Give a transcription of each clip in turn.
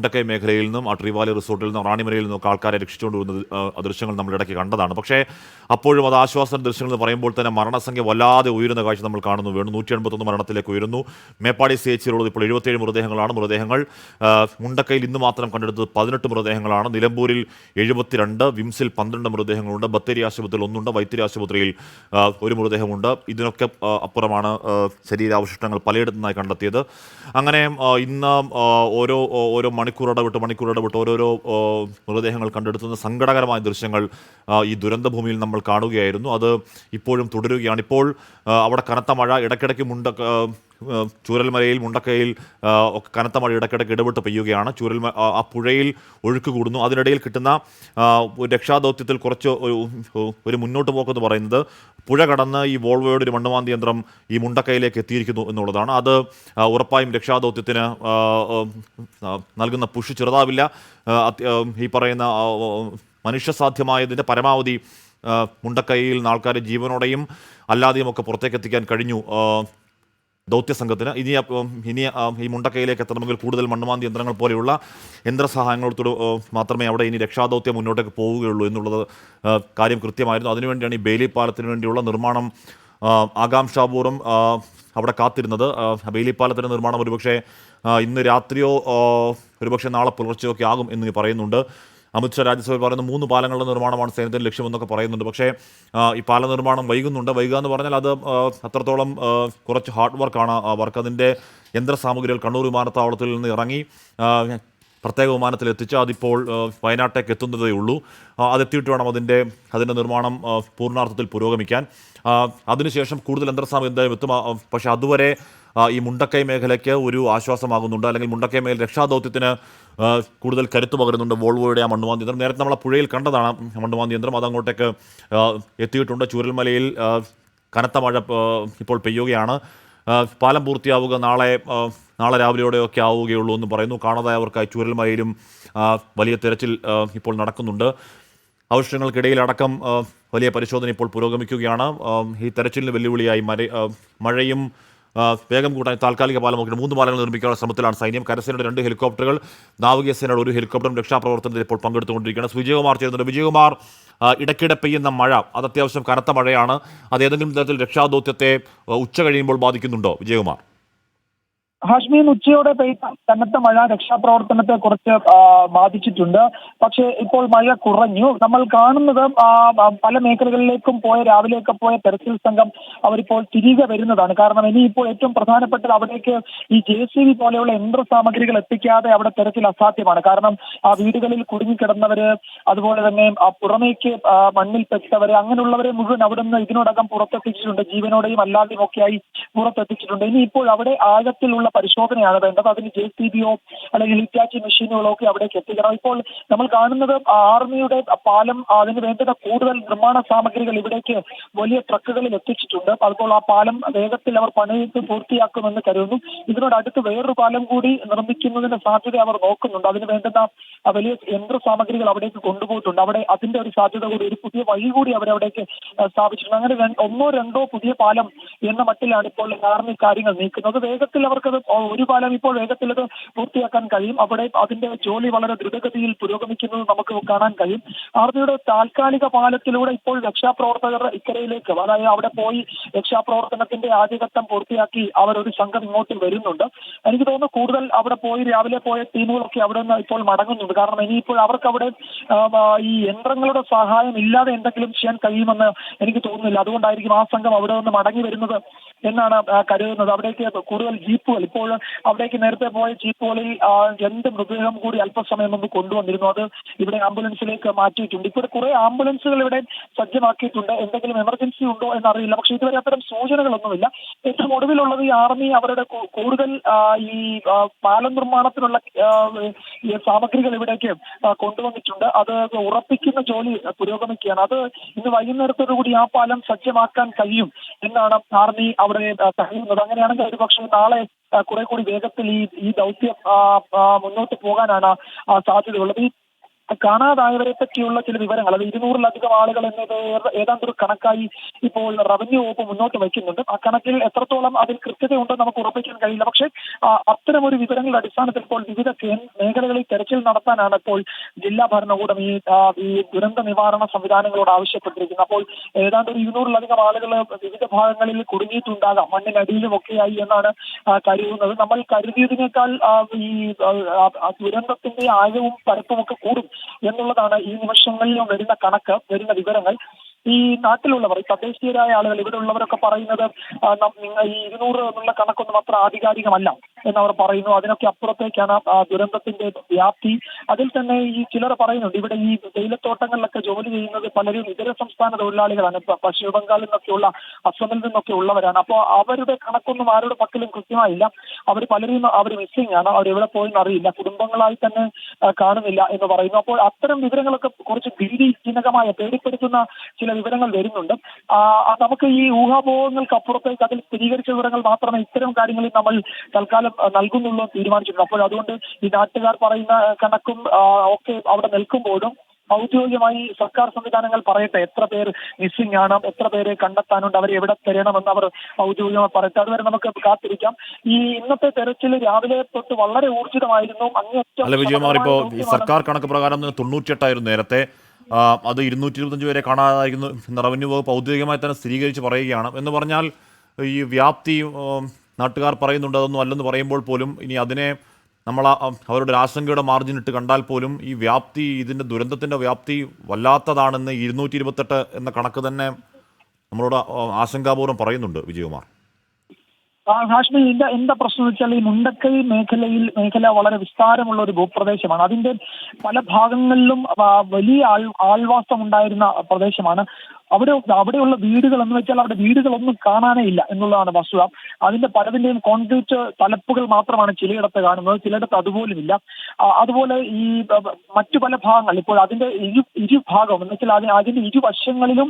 മുണ്ടക്കൈ മേഖലയിൽ നിന്നും ആ ട്രീവാലി റിസോർട്ടിൽ നിന്നും റാണിമലയിൽ നിന്നും ആൾക്കാരെ രക്ഷിച്ചുകൊണ്ട് വരുന്ന ദൃശ്യങ്ങൾ നമ്മൾ ഇടയ്ക്ക് കണ്ടതാണ്. പക്ഷേ അപ്പോഴും അത് ആശ്വാസ ദൃശ്യങ്ങൾ എന്ന് പറയുമ്പോൾ തന്നെ മരണസംഖ്യ വല്ലാതെ ഉയരുന്ന കാഴ്ച നമ്മൾ കാണുന്നു. വേണു നൂറ്റി എൺപത്തൊന്ന് മരണത്തിലേക്ക് ഉയരുന്നു. മേപ്പാടി സി എച്ചിലുള്ളത് ഇപ്പോൾ എഴുപത്തേഴ് മൃതദേഹങ്ങളാണ്. മൃതദേഹങ്ങൾ മുണ്ടക്കയിൽ ഇന്ന് മാത്രം കണ്ടെടുത്തത് പതിനെട്ട് മൃതദേഹങ്ങളാണ്. നിലമ്പൂരിൽ എഴുപത്തിരണ്ട് വിംസിൽ പന്ത്രണ്ട് മൃതദേഹങ്ങളുണ്ട്. ബത്തേരി ആശുപത്രിയിൽ ഒന്നുണ്ട്. വൈത്തിരി ആശുപത്രിയിൽ ഒരു മൃതദേഹമുണ്ട്. ഇതിനൊക്കെ അപ്പുറമാണ് ശരീരാവശിഷ്ടങ്ങൾ പലയിടത്തുനിന്നായി കണ്ടെത്തിയത്. അങ്ങനെ ഇന്ന് ഓരോ ഓരോ മണി മണിക്കൂർ ഇടവിട്ട് മണിക്കൂർ ഇടവിട്ട് ഓരോരോ മൃതദേഹങ്ങൾ കണ്ടെടുത്തുന്ന സങ്കടകരമായ ദൃശ്യങ്ങൾ ഈ ദുരന്തഭൂമിയിൽ നമ്മൾ കാണുകയായിരുന്നു. അത് ഇപ്പോഴും തുടരുകയാണ്. ഇപ്പോൾ അവിടെ കനത്ത മഴ ഇടയ്ക്കിടയ്ക്ക് മുണ്ട ചൂരൽമലയിൽ മുണ്ടക്കയിൽ കനത്ത മഴ ഇടയ്ക്കിടയ്ക്ക് ഇടപെട്ട് പെയ്യുകയാണ്. ചൂരൽ ആ പുഴയിൽ ഒഴുക്ക് കൂടുന്നു. അതിനിടയിൽ കിട്ടുന്ന രക്ഷാദൗത്യത്തിൽ കുറച്ച് ഒരു മുന്നോട്ട് പോക്കെന്ന് പറയുന്നത് പുഴ കടന്ന് ഈ വോൾവോയുടെ ഒരു മണ്ണുമാന്തി യന്ത്രം ഈ മുണ്ടക്കയിലേക്ക് എത്തിയിരിക്കുന്നു എന്നുള്ളതാണ്. അത് ഉറപ്പായും രക്ഷാദൗത്യത്തിന് നൽകുന്ന പുഷ് ചെറുതാവില്ല. ഈ പറയുന്ന മനുഷ്യസാധ്യമായതിന്റെ പരമാവധി മുണ്ടക്കൈയിൽ ആൾക്കാരെ ജീവനോടെയും അല്ലാതെയും ഒക്കെ പുറത്തേക്ക് എത്തിക്കാൻ കഴിഞ്ഞു ദൗത്യസംഘത്തിന് ഇനി ഇനി ഈ മുണ്ടക്കയിലേക്ക് എത്തണമെങ്കിൽ കൂടുതൽ മണ്ണുമാന്തി യന്ത്രങ്ങൾ പോലെയുള്ള യന്ത്രസഹായങ്ങളോട് മാത്രമേ അവിടെ ഇനി രക്ഷാദൗത്യം മുന്നോട്ടേക്ക് പോവുകയുള്ളൂ എന്നുള്ളത് കാര്യം കൃത്യമായിരുന്നു. അതിനുവേണ്ടിയാണ് ഈ ബേലി പാലത്തിന് വേണ്ടിയുള്ള നിർമ്മാണം ആകാംക്ഷാപൂർവം അവിടെ കാത്തിരുന്നത്. ബേലി പാലത്തിന്റെ നിർമ്മാണം ഒരുപക്ഷെ ഇന്ന് രാത്രിയോ ഒരുപക്ഷെ നാളെ പുലർച്ചെയോ ഒക്കെ ആകും എന്ന് പറയുന്നുണ്ട്. അമിത്ഷാ രാജ്യസഭയിൽ പറയുന്ന മൂന്ന് പാലങ്ങളുടെ നിർമ്മാണമാണ് സൈന്യത്തിന്റെ ലക്ഷ്യമെന്നൊക്കെ പറയുന്നുണ്ട്. പക്ഷേ ഈ പാല നിർമ്മാണം വൈകുന്നുണ്ട്. വൈകുക എന്ന് പറഞ്ഞാൽ അത് അത്രത്തോളം കുറച്ച് ഹാർഡ് വർക്കാണ്. വർക്ക് അതിന്റെ യന്ത്രസാമഗ്രികൾ കണ്ണൂർ വിമാനത്താവളത്തിൽ നിന്ന് ഇറങ്ങി പ്രത്യേക വിമാനത്തിൽ എത്തിച്ച് അതിപ്പോൾ വയനാട്ടേക്ക് എത്തുന്നതേ ഉള്ളൂ. അതെത്തിയിട്ട് വേണം അതിന്റെ അതിന്റെ നിർമ്മാണം പൂർണാർത്ഥത്തിൽ പുരോഗമിക്കാൻ. അതിനുശേഷം കൂടുതൽ യന്ത്രസാമഗ്രി എന്തായാലും എത്തും. പക്ഷേ അതുവരെ ഈ മുണ്ടക്കൈ മേഖലയ്ക്ക് ഒരു ആശ്വാസമാകുന്നുണ്ട്. അല്ലെങ്കിൽ മുണ്ടക്കൈ മേഖല രക്ഷാദൗത്യത്തിന് കൂടുതൽ കരുത്തു പകരുന്നുണ്ട് വോൾവോയുടെ ആ മണ്ണുവാന്തി യന്ത്രം. നേരത്തെ നമ്മളെ പുഴയിൽ കണ്ടതാണ് മണ്ണുവാന്തി യന്ത്രം. അതങ്ങോട്ടേക്ക് എത്തിയിട്ടുണ്ട്. ചൂരൽമലയിൽ കനത്ത മഴ ഇപ്പോൾ പെയ്യുകയാണ്. പാലം പൂർത്തിയാവുക നാളെ നാളെ രാവിലെയോടെയൊക്കെ ആവുകയുള്ളൂ എന്ന് പറയുന്നു. കാണാതായവർക്കായി ചൂരൽമലയിലും വലിയ തിരച്ചിൽ ഇപ്പോൾ നടക്കുന്നുണ്ട്. അവശിഷ്ടങ്ങൾക്കിടയിൽ അടക്കം വലിയ പരിശോധന ഇപ്പോൾ പുരോഗമിക്കുകയാണ്. ഈ തെരച്ചിലിന് വെല്ലുവിളിയായി മഴയും വേഗം കൂട്ടാൻ താൽക്കാലിക പാലമൊക്കെ മൂന്ന് പാലങ്ങൾ നിർമ്മിക്കാനുള്ള ശ്രമത്തിലാണ് സൈന്യം. കരസേനയുടെ രണ്ട് ഹെലികോപ്റ്ററുകൾ നാവികസേനയുടെ ഒരു ഹെലികോപ്റ്ററും രക്ഷാപ്രവർത്തനത്തിൽ ഇപ്പോൾ പങ്കെടുത്തുകൊണ്ടിരിക്കുകയാണ്. വിജയകുമാർ ചേരുന്നുണ്ട്. വിജയകുമാർ ഇടയ്ക്കിടെ പെയ്യുന്ന മഴ അത് അത്യാവശ്യം കനത്ത മഴയാണ്. അത് ഏതെങ്കിലും തരത്തിൽ രക്ഷാദൗത്യത്തെ ഉച്ച കഴിയുമ്പോൾ ബാധിക്കുന്നുണ്ടോ വിജയകുമാർ? ഹാഷ്മീൻ ഉച്ചയോടെ പെയ്ത കനത്ത മഴ രക്ഷാപ്രവർത്തനത്തെ കുറച്ച് ബാധിച്ചിട്ടുണ്ട്. പക്ഷേ ഇപ്പോൾ മഴ കുറഞ്ഞു. നമ്മൾ കാണുന്നത് പല മേഖലകളിലേക്കും പോയ രാവിലെയൊക്കെ പോയ തെരച്ചിൽ സംഘം അവരിപ്പോൾ തിരികെ വരുന്നതാണ്. കാരണം ഇനിയിപ്പോൾ ഏറ്റവും പ്രധാനപ്പെട്ടത് അവിടേക്ക് ഈ ജെ സി ബി പോലെയുള്ള യന്ത്ര സാമഗ്രികൾ എത്തിക്കാതെ അവിടെ തെരച്ചിൽ അസാധ്യമാണ്. കാരണം ആ വീടുകളിൽ കുടുങ്ങിക്കിടന്നവര് അതുപോലെ തന്നെ ആ പുറമേക്ക് മണ്ണിൽ പെട്ടവര് അങ്ങനെയുള്ളവരെ മുഴുവൻ അവിടെ നിന്ന് ഇതിനോടകം പുറത്തെത്തിച്ചിട്ടുണ്ട്. ജീവനോടെയും അല്ലാതെയും ഒക്കെയായി പുറത്തെത്തിച്ചിട്ടുണ്ട്. ഇനി ഇപ്പോൾ അവിടെ ആഴത്തിലുള്ള പരിശോധനയാണ് വേണ്ടത്. അതിന് ജെ സി ബിയോ അല്ലെങ്കിൽ ഹിറ്റാച്ചി മെഷീനുകളോ ഒക്കെ അവിടേക്ക് എത്തിക്കണം. ഇപ്പോൾ നമ്മൾ കാണുന്നത് ആർമിയുടെ പാലം അതിന് വേണ്ടുന്ന കൂടുതൽ നിർമ്മാണ സാമഗ്രികൾ ഇവിടേക്ക് വലിയ ട്രക്കുകളിൽ എത്തിച്ചിട്ടുണ്ട്. അപ്പോൾ ആ പാലം വേഗത്തിൽ അവർ പണിയിട്ട് പൂർത്തിയാക്കുമെന്ന് കരുതുന്നു. ഇതിനോടടുത്ത് വേറൊരു പാലം കൂടി നിർമ്മിക്കുന്നതിന് സാധ്യത അവർ നോക്കുന്നുണ്ട്. അതിന് വേണ്ടുന്ന വലിയ യന്ത്ര സാമഗ്രികൾ അവിടേക്ക് കൊണ്ടുപോയിട്ടുണ്ട്. അവിടെ അതിന്റെ ഒരു സാധ്യത കൂടി ഒരു പുതിയ വഴി കൂടി അവരവിടേക്ക് സ്ഥാപിച്ചിട്ടുണ്ട്. അങ്ങനെ ഒന്നോ രണ്ടോ പുതിയ പാലം എന്ന മട്ടിലാണ് ഇപ്പോൾ ആർമി കാര്യങ്ങൾ നീക്കുന്നത്. വേഗത്തിൽ അവർക്കത് ഒരു പാലം ഇപ്പോൾ വേഗത്തിൽ അത് പൂർത്തിയാക്കാൻ കഴിയും. അവിടെ അതിന്റെ ജോലി വളരെ ദ്രുതഗതിയിൽ പുരോഗമിക്കുന്നത് നമുക്ക് കാണാൻ കഴിയും. ആർമിയുടെ താൽക്കാലിക പാലത്തിലൂടെ ഇപ്പോൾ രക്ഷാപ്രവർത്തകർ ഇക്കരയിലേക്ക് അതായത് അവിടെ പോയി രക്ഷാപ്രവർത്തനത്തിന്റെ ആദ്യഘട്ടം പൂർത്തിയാക്കി അവർ ഒരു സംഘം ഇങ്ങോട്ട് വരുന്നുണ്ട്. എനിക്ക് തോന്നുന്നു കൂടുതൽ അവിടെ പോയി രാവിലെ പോയ ടീമുകളൊക്കെ അവിടെ നിന്ന് ഇപ്പോൾ മടങ്ങുന്നുണ്ട്. കാരണം ഇനിയിപ്പോൾ അവർക്ക് അവിടെ ഈ യന്ത്രങ്ങളുടെ സഹായം ഇല്ലാതെ എന്തെങ്കിലും ചെയ്യാൻ കഴിയുമെന്ന് എനിക്ക് തോന്നുന്നില്ല. അതുകൊണ്ടായിരിക്കും ആ സംഘം അവിടെ നിന്ന് മടങ്ങി വരുന്നത് other എന്നാണ് കരുതുന്നത്. അവിടേക്ക് കൂടുതൽ ജീപ്പുകൾ ഇപ്പോൾ അവിടേക്ക് നേരത്തെ പോയ ജീപ്പുകളിൽ രണ്ട് മൃതദേഹം കൂടി അല്പസമയം മുമ്പ് കൊണ്ടുവന്നിരുന്നു. അത് ഇവിടെ ആംബുലൻസിലേക്ക് മാറ്റിയിട്ടുണ്ട്. ഇപ്പോൾ കുറെ ആംബുലൻസുകൾ ഇവിടെ സജ്ജമാക്കിയിട്ടുണ്ട്. എന്തെങ്കിലും എമർജൻസി ഉണ്ടോ എന്നറിയില്ല. പക്ഷേ ഇതുവരെ അത്തരം സൂചനകളൊന്നുമില്ല. ഏറ്റവും ഒടുവിലുള്ളത് ഈ ആർമി അവരുടെ കൂടുതൽ ഈ പാലം നിർമ്മാണത്തിനുള്ള സാമഗ്രികൾ ഇവിടേക്ക് കൊണ്ടുവന്നിട്ടുണ്ട്. അത് ഉറപ്പിക്കുന്ന ജോലി പുരോഗമിക്കുകയാണ്. അത് ഇന്ന് വൈകുന്നേരത്തോടു കൂടി ആ പാലം സജ്ജമാക്കാൻ കഴിയും എന്നാണ് ആർമി അവിടെ ആ, കഴിയുന്നത് അങ്ങനെയാണെങ്കിൽ ഒരുപക്ഷെ നാളെ ആ, കുറെ കൂടി വേഗത്തിൽ ഈ ഈ ദൗത്യം മുന്നോട്ട് പോകാനാണ് സാധ്യതയുള്ളത്. ഈ കാണാതായവരെ പറ്റിയുള്ള ചില വിവരങ്ങൾ അത് ഇരുന്നൂറിലധികം ആളുകൾ എന്നത് ഏത- ഏതാണ്ട് ഒരു കണക്കായി ഇപ്പോൾ റവന്യൂ വകുപ്പ് മുന്നോട്ട് വയ്ക്കുന്നുണ്ട്. ആ കണക്കിൽ എത്രത്തോളം അതിൽ കൃത്യതയുണ്ടെന്ന് നമുക്ക് ഉറപ്പിക്കാൻ കഴിയില്ല. പക്ഷെ അത്തരം ഒരു വിവരങ്ങളുടെ അടിസ്ഥാനത്തിൽ ഇപ്പോൾ വിവിധ മേഖലകളിൽ തെരച്ചിൽ നടത്താനാണ് ഇപ്പോൾ ജില്ലാ ഭരണകൂടം ഈ ഈ ദുരന്ത നിവാരണ സംവിധാനങ്ങളോട് ആവശ്യപ്പെട്ടിരിക്കുന്നത്. അപ്പോൾ ഏതാണ്ട് ഒരു ഇരുന്നൂറിലധികം ആളുകൾ വിവിധ ഭാഗങ്ങളിൽ കുടുങ്ങിയിട്ടുണ്ടാകാം. മണ്ണിനടിയിലും ഒക്കെയായി എന്നാണ് കരുതുന്നത്. നമ്മൾ കരുതിയതിനേക്കാൾ ഈ ദുരന്തത്തിന്റെ ആഴവും പരപ്പും ഒക്കെ കൂടും. എന്നുള്ളതാണ് ഈ നിമിഷങ്ങളിലും വരുന്ന കണക്ക് വരുന്ന വിവരങ്ങൾ. ഈ നാട്ടിലുള്ളവർ തദ്ദേശീയരായ ആളുകൾ ഇവിടെ ഉള്ളവരൊക്കെ പറയുന്നത് നിങ്ങൾ ഈ ഇരുന്നൂറ് എന്നുള്ള കണക്കൊന്നും അത്ര ആധികാരികമല്ല. എന്നവർ പറയുന്നു. അതിനൊക്കെ അപ്പുറത്തേക്കാണ് ദുരന്തത്തിന്റെ വ്യാപ്തി. അതിൽ തന്നെ ഈ ചിലർ പറയുന്നുണ്ട് ഇവിടെ ഈ തേയിലത്തോട്ടങ്ങളിലൊക്കെ ജോലി ചെയ്യുന്നത് പലരും ഇതര സംസ്ഥാന തൊഴിലാളികളാണ്. പശ്ചിമ ബംഗാളിൽ നിന്നൊക്കെയുള്ള അസമിൽ നിന്നൊക്കെ ഉള്ളവരാണ്. അപ്പോൾ അവരുടെ കണക്കൊന്നും ആരുടെ പക്കലും കൃത്യമായില്ല. അവർ പലരും അവർ മിസ്സിംഗ് ആണ്. അവർ എവിടെ പോയെന്ന് അറിയില്ല. കുടുംബങ്ങളായി തന്നെ കാണുന്നില്ല എന്ന് പറയുന്നു. അപ്പോൾ അത്തരം വിവരങ്ങളൊക്കെ കുറച്ച് ഭീതിജനകമായ പേടിപ്പെടുത്തുന്ന ചില വിവരങ്ങൾ വരുന്നുണ്ട്. നമുക്ക് ഈ ഊഹാപോഹങ്ങൾക്ക് അപ്പുറത്തേക്ക് അതിൽ സ്ഥിരീകരിച്ച വിവരങ്ങൾ മാത്രമേ ഇത്തരം കാര്യങ്ങളിൽ നമ്മൾ തൽക്കാലം നൽകുന്നുള്ളൂ തീരുമാനിച്ചിട്ടുണ്ട്. അപ്പോൾ അതുകൊണ്ട് ഈ നാട്ടുകാർ പറയുന്ന കണക്കും ഒക്കെ അവിടെ നിൽക്കുമ്പോഴും ഔദ്യോഗികമായി സർക്കാർ സംവിധാനങ്ങൾ പറയട്ടെ എത്ര പേർ മിസ്സിംഗ് ആണ് എത്ര പേരെ കണ്ടെത്താനുണ്ട് അവരെ എവിടെ തരണമെന്ന് അവർ ഔദ്യോഗികമായി പറയട്ടെ. അതുവരെ നമുക്ക് കാത്തിരിക്കാം. ഈ ഇന്നത്തെ തെരച്ചിൽ രാവിലെ തൊട്ട് വളരെ ഊർജിതമായിരുന്നു. വിജയകുമാർ ഇപ്പോ സർക്കാർ കണക്ക് പ്രകാരം തൊണ്ണൂറ്റിയെട്ടായിരുന്നു നേരത്തെ. അത് ഇരുന്നൂറ്റി ഇരുപത്തഞ്ച് പേരെ കാണാതായിരുന്നു റവന്യൂ വകുപ്പ് ഔദ്യോഗികമായി തന്നെ സ്ഥിരീകരിച്ച് പറയുകയാണ്. എന്ന് പറഞ്ഞാൽ ഈ വ്യാപ്തി നാട്ടുകാർ പറയുന്നുണ്ട് അതൊന്നും അല്ലെന്ന് പറയുമ്പോൾ പോലും ഇനി അതിനെ നമ്മൾ അവരുടെ ആശങ്കയുടെ മാർജിൻ ഇട്ട് കണ്ടാൽ പോലും ഈ വ്യാപ്തി ഇതിന്റെ ദുരന്തത്തിന്റെ വ്യാപ്തി വല്ലാത്തതാണെന്ന് ഇരുന്നൂറ്റി ഇരുപത്തെട്ട് എന്ന കണക്ക് തന്നെ നമ്മളോട് ആശങ്കാപൂർവം പറയുന്നുണ്ട് വിജയകുമാർ. ഹാഷ്മി എന്താ എന്താ പ്രശ്നം വെച്ചാൽ ഈ മുണ്ടക്കൈ മേഖലയിൽ മേഖല വളരെ വിസ്താരമുള്ള ഒരു ഭൂപ്രദേശമാണ്. അതിന്റെ പല ഭാഗങ്ങളിലും വലിയ ആൾ ആൾവാസം ഉണ്ടായിരുന്ന പ്രദേശമാണ്. അവിടെ അവിടെയുള്ള വീടുകൾ എന്ന് വെച്ചാൽ അവിടെ വീടുകളൊന്നും കാണാനേ ഇല്ല എന്നുള്ളതാണ് വസ്തുത. അതിന്റെ പലതിന്റെയും കോൺക്രീറ്റ് തലപ്പുകൾ മാത്രമാണ് ചിലയിടത്ത് കാണുന്നത്. ചിലയിടത്ത് അതുപോലുമില്ല. അതുപോലെ ഈ മറ്റു പല ഭാഗങ്ങൾ ഇപ്പോൾ അതിന്റെ ഇരു ഇരുഭാഗം എന്ന് വെച്ചാൽ അതിന് അതിന്റെ ഇരുവശങ്ങളിലും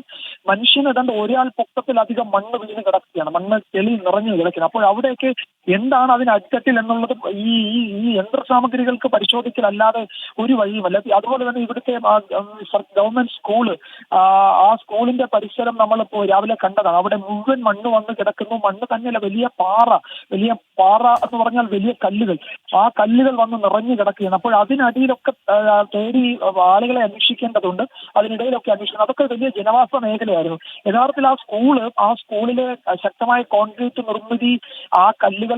മനുഷ്യന് ഏതാണ്ട് ഒരാൾ പൊക്കത്തിലധികം മണ്ണ് വീണ് കിടക്കുകയാണ്. മണ്ണ് ചെളി നിറഞ്ഞു കിടക്കുന്നത് അപ്പോൾ അവിടെയൊക്കെ എന്താണ് അതിന് അടിത്തട്ടിൽ എന്നുള്ളത് ഈ ഈ ഈ യന്ത്ര സാമഗ്രികൾക്ക് പരിശോധിക്കലല്ലാതെ ഒരു വഴിയുമല്ല അതുപോലെ തന്നെ ഇവിടുത്തെ ഗവൺമെന്റ് സ്കൂൾ ആ, സ്കൂളിന്റെ പരിസരം നമ്മൾ ഇപ്പോ രാവിലെ കണ്ടതാണ്. അവിടെ മുഴുവൻ മണ്ണ് വന്ന് കിടക്കുന്നു. മണ്ണ് തന്നെയല്ല വലിയ പാറ വലിയ പാറ എന്ന് പറഞ്ഞാൽ വലിയ കല്ലുകൾ. ആ കല്ലുകൾ വന്ന് നിറഞ്ഞു കിടക്കുകയാണ്. അപ്പോൾ അതിനടിയിലൊക്കെ തേടി ആളുകളെ അന്വേഷിക്കേണ്ടതുണ്ട്. അതിനിടയിലൊക്കെ അന്വേഷിക്കണം. അതൊക്കെ വലിയ ജനവാസ മേഖലയായിരുന്നു. യഥാർത്ഥത്തിൽ ആ സ്കൂൾ ആ സ്കൂളിലെ ശക്തമായ കോൺക്രീറ്റ് നിർമ്മിതി ആ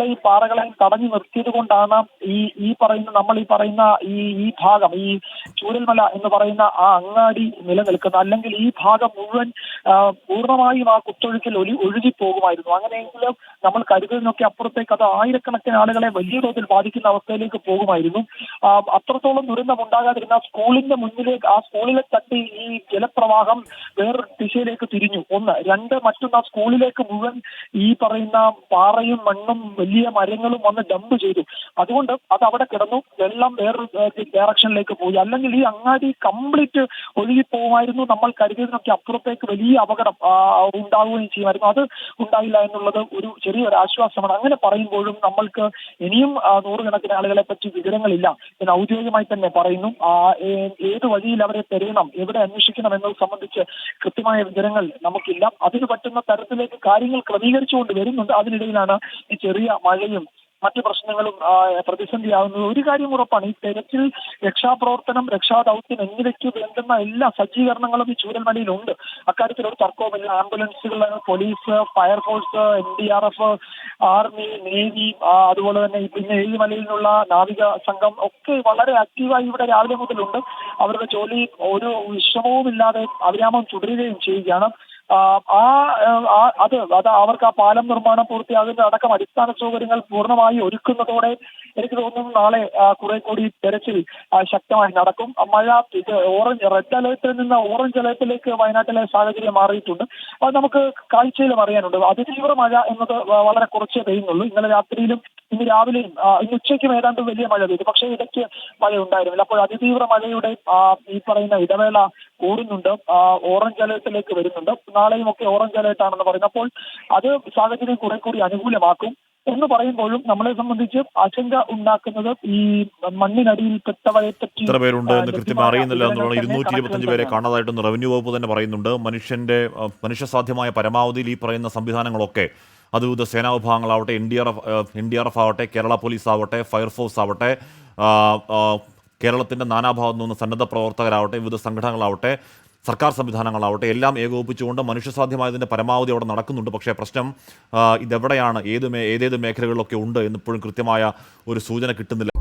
കല്ലുകളെയും പാറകളെ തടഞ്ഞു നിർത്തിയത് കൊണ്ടാണ് ഈ ഈ പറയുന്ന നമ്മൾ ഈ പറയുന്ന ഈ ഈ ഭാഗം ഈ ചൂരൽമല എന്ന് പറയുന്ന ആ അങ്ങാടി നിലനിൽക്കുന്നത്. അല്ലെങ്കിൽ ഈ ഭാഗം മുഴുവൻ പൂർണമായും ആ കുത്തൊഴുക്കിൽ ഒലി ഒഴുകിപ്പോകുമായിരുന്നു അങ്ങനെയെങ്കിലും നമ്മൾ കരുതുന്നൊക്കെ അപ്പുറത്തേക്ക് അത് ആയിരക്കണക്കിന് ആളുകളെ വലിയ തോതിൽ ബാധിക്കുന്ന അവസ്ഥയിലേക്ക് പോകുമായിരുന്നു. അത്രത്തോളം ദുരന്തം ഉണ്ടാകാതിരുന്ന സ്കൂളിന്റെ മുന്നിലേക്ക് ആ സ്കൂളിലെ തട്ടി ഈ ജലപ്രവാഹം വേറൊരു ദിശയിലേക്ക് തിരിഞ്ഞു. ഒന്ന്. രണ്ട് മറ്റൊന്ന് ആ സ്കൂളിലേക്ക് മുഴുവൻ ഈ പറയുന്ന പാറയും മണ്ണും വലിയ മരങ്ങളും വന്ന് ഡംപ് ചെയ്തു. അതുകൊണ്ട് അത് അവിടെ കിടന്നു. വെള്ളം വേറൊരു ഡയറക്ഷനിലേക്ക് പോയി. അല്ലെങ്കിൽ ഈ അങ്ങാടി കംപ്ലീറ്റ് ഒഴുകി പോകുമായിരുന്നു നമ്മൾ കരുതിയതിനൊക്കെ അപ്പുറത്തേക്ക് വലിയ അപകടം ഉണ്ടാവുകയും ചെയ്യുമായിരുന്നു. അത് ഉണ്ടായില്ല എന്നുള്ളത് ഒരു ചെറിയൊരു ആശ്വാസമാണ്. അങ്ങനെ പറയുമ്പോഴും നമ്മൾക്ക് ഇനിയും നൂറുകണക്കിന് ആളുകളെ പറ്റി വിവരങ്ങളില്ല എന്ന് ഔദ്യോഗികമായി തന്നെ പറയുന്നു. ഏത് വഴിയിൽ അവരെ തെരയണം എവിടെ അന്വേഷിക്കണം എന്നത് സംബന്ധിച്ച് കൃത്യമായ വിവരങ്ങൾ നമുക്കില്ല. അതിന് പറ്റുന്ന തരത്തിലേക്ക് കാര്യങ്ങൾ ക്രമീകരിച്ചുകൊണ്ട് വരുന്നുണ്ട്. അതിനിടയിലാണ് ഈ ചെറിയ മഴയും മറ്റു പ്രശ്നങ്ങളും പ്രതിസന്ധിയാകുന്നത് ഒരു കാര്യം ഉറപ്പാണ്. ഈ തെരച്ചിൽ രക്ഷാപ്രവർത്തനം രക്ഷാദൗത്യം എന്നിവയ്ക്ക് വേണ്ടുന്ന എല്ലാ സജ്ജീകരണങ്ങളും ഈ ചൂരൽമലയിലുണ്ട്. അക്കാര്യത്തിൽ ഒരു തർക്കവുമില്ല. ആംബുലൻസുകൾ police fire force N D R F army navy അതുപോലെ തന്നെ പിന്നെ ഏഴുമലയിൽ നിന്നുള്ള നാവിക സംഘം ഒക്കെ വളരെ ആക്റ്റീവായി ഇവിടെ രാവിലെ മുതലുണ്ട്. അവരുടെ ജോലി ഒരു വിശ്രമവുമില്ലാതെ അവിരാമം തുടരുകയും ചെയ്യുകയാണ്. ആ, അത് അത് അവർക്ക് ആ പാലം നിർമ്മാണം പൂർത്തിയാകുന്ന അടക്കം അടിസ്ഥാന സൗകര്യങ്ങൾ പൂർണമായി ഒരുക്കുന്നതോടെ എനിക്ക് തോന്നുന്നു നാളെ കുറെ കൂടി തെരച്ചിൽ ശക്തമായി നടക്കും. മഴ ഇത് ഓറഞ്ച് റെഡ് അലേർട്ടിൽ നിന്ന് ഓറഞ്ച് അലേർട്ടിലേക്ക് വയനാട്ടിലെ സാഹചര്യം മാറിയിട്ടുണ്ട്. അത് നമുക്ക് കാഴ്ചയിലും അറിയാനുണ്ട്. അതിതീവ്ര മഴ എന്നത് വളരെ കുറച്ചേ പെയ്യുന്നുള്ളൂ. ഇന്നലെ രാത്രിയിലും ഇന്ന് രാവിലെയും ഇന്ന് ഉച്ചയ്ക്കും ഏതാണ്ട് വലിയ മഴ പെയ്തു. പക്ഷേ ഇടയ്ക്ക് മഴ ഉണ്ടായിരുന്നില്ല. അപ്പോൾ അതിതീവ്ര മഴയുടെ ഈ പറയുന്ന ഇടവേള കൂടുന്നുണ്ട്. ഓറഞ്ച് അലേർട്ടിലേക്ക് വരുന്നുണ്ട്. നാളെയും ഒക്കെ ഓറഞ്ച് അലേർട്ടാണെന്ന് പറയുന്നത് അപ്പോൾ അത് സാഹചര്യം കുറെ കൂടി അനുകൂലമാക്കും. എന്ന് പറയുമ്പോഴും നമ്മളെ സംബന്ധിച്ച് ആശങ്ക ഉണ്ടാക്കുന്നത് ഈ മണ്ണിനടിയിൽ പെട്ടവരെ പറ്റി ഇത്ര പേരുണ്ട് എന്ന് കൃത്യമായി അറിയുന്നില്ല എന്നുള്ള ഇരുന്നൂറ്റി ഇരുപത്തഞ്ച് പേരെ കാണാതായിട്ടെന്ന് റവന്യൂ വകുപ്പ് തന്നെ പറയുന്നുണ്ട്. മനുഷ്യന്റെ മനുഷ്യസാധ്യമായ പരമാവധിയിൽ ഈ പറയുന്ന സംവിധാനങ്ങളൊക്കെ അത് വിവിധ സേനാ വിഭാഗങ്ങളാവട്ടെ N D R F N D R F ആവട്ടെ കേരള പോലീസ് ആവട്ടെ ഫയർഫോഴ്സ് ആവട്ടെ കേരളത്തിന്റെ നാനാഭാഗത്തു നിന്ന് സന്നദ്ധ പ്രവർത്തകരാവട്ടെ വിവിധ സംഘടനകളാവട്ടെ സർക്കാർ സംവിധാനങ്ങളാവട്ടെ എല്ലാം ഏകോപിപ്പിച്ചുകൊണ്ട് മനുഷ്യസാധ്യമായതിന്റെ പരമാവധി അവിടെ നടക്കുന്നുണ്ട്. പക്ഷേ പ്രശ്നം ഇതെവിടെയാണ്? ഏത് മേ ഏതേത് മേഖലകളിലൊക്കെ ഉണ്ട് എന്നിപ്പോഴും കൃത്യമായ ഒരു സൂചന കിട്ടുന്നില്ല.